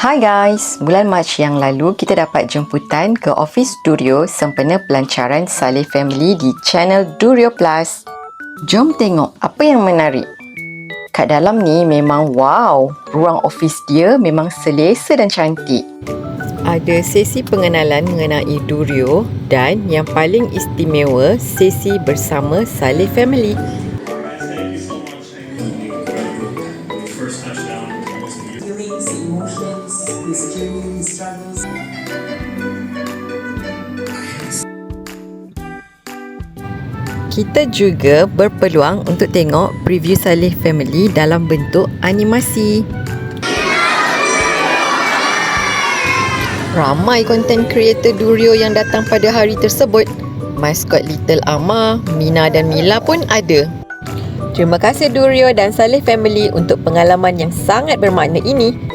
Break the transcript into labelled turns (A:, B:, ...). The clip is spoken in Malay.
A: Hai guys, bulan Mac yang lalu kita dapat jemputan ke office Durio sempena pelancaran Saleh Family di channel Durio Plus. Jom tengok apa yang menarik. Kat dalam ni memang wow, ruang office dia memang selesa dan cantik. Ada sesi pengenalan mengenai Durio dan yang paling istimewa sesi bersama Saleh Family.
B: First touchdown
C: emotions, his journey, his struggles.
A: Kita juga berpeluang untuk tengok preview Saleh Family dalam bentuk animasi. Ramai content creator Durio yang datang pada hari tersebut. Maskot Little Ama, Mina dan Mila pun ada. Terima kasih Durio dan Saleh Family untuk pengalaman yang sangat bermakna ini.